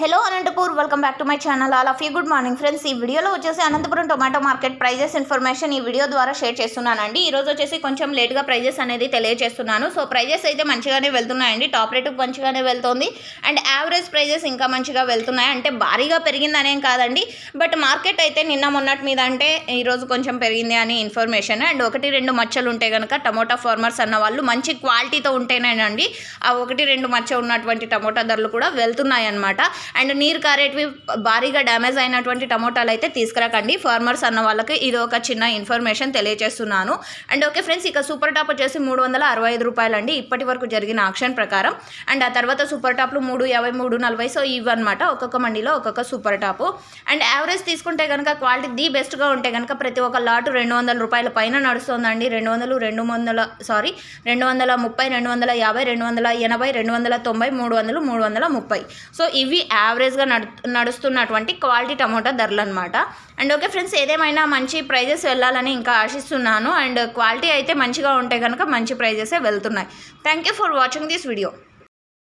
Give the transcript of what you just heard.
Hello Anantapur welcome back to my channel all of you good morning friends ఈ వీడియోలో వచ్చేసి Anantapuram tomato market prices information ఈ video ద్వారా share చేస్తున్నానండి. ఈ రోజు వచ్చేసి కొంచెం లేట్గా ప్రైజెస్ అనేది తెలియజేస్తున్నాను. సో ప్రైజెస్ అయితే మంచిగానే వెళ్తున్నాయండి. టాప్ రేటు మంచిగానే వెళ్తుంది. అండ్ యావరేజ్ ప్రైజెస్ ఇంకా మంచిగా వెళ్తున్నాయి. అంటే భారీగా పెరిగిందనేం కాదండి. బట్ మార్కెట్ అయితే నిన్న మొన్నటి మీద అంటే ఈరోజు కొంచెం పెరిగింది అని ఇన్ఫర్మేషన్ అండ్ ఒకటి రెండు మచ్చలు ఉంటే కనుక టమోటా ఫార్మర్స్ అన్న వాళ్ళు మంచి క్వాలిటీతో ఉంటేనేనండి ఆ ఒకటి రెండు మచ్చ ఉన్నటువంటి టమోటా ధరలు కూడా వెళ్తున్నాయి అనమాట అండ్ నీరు కారేటివి భారీగా డ్యామేజ్ అయినటువంటి టమోటాలు అయితే తీసుకురాకండి. ఫార్మర్స్ అన్న వాళ్ళకి ఇది ఒక చిన్న ఇన్ఫర్మేషన్ తెలియజేస్తున్నాను. అండ్ ఓకే ఫ్రెండ్స్ ఇక సూపర్ టాప్ వచ్చేసి మూడు వందల అరవై ఐదు రూపాయలండి. ఇప్పటి వరకు జరిగిన ఆక్షన్ ప్రకారం. అండ్ ఆ తర్వాత సూపర్ టాప్లు మూడు యాభై మూడు నలభై సో ఇవన్నమాట. ఒక్కొక్క మండిలో ఒక్కొక్క సూపర్ టాపు. అండ్ యావరేజ్ తీసుకుంటే కనుక క్వాలిటీ ది బెస్ట్గా ఉంటే కనుక ప్రతి ఒక్క లాటు రెండు వందల రూపాయల పైన నడుస్తుందండి. రెండు వందలు రెండు వందల సారీ రెండు వందల ముప్పై రెండు వందల యాభై రెండు వందల ఎనభై రెండు వందల తొంభై మూడు వందలు మూడు వందల ముప్పై. సో ఇవి యావరేజ్గా నడు నడుస్తున్నటువంటి క్వాలిటీ టమోటా ధరలు అనమాట అండ్ ఓకే ఫ్రెండ్స్ ఏదేమైనా మంచి ప్రైజెస్ వెళ్ళాలని ఇంకా ఆశిస్తున్నాను. అండ్ క్వాలిటీ అయితే మంచిగా ఉంటే కనుక మంచి ప్రైజెసే వెళ్తున్నాయి. Thank you for watching this video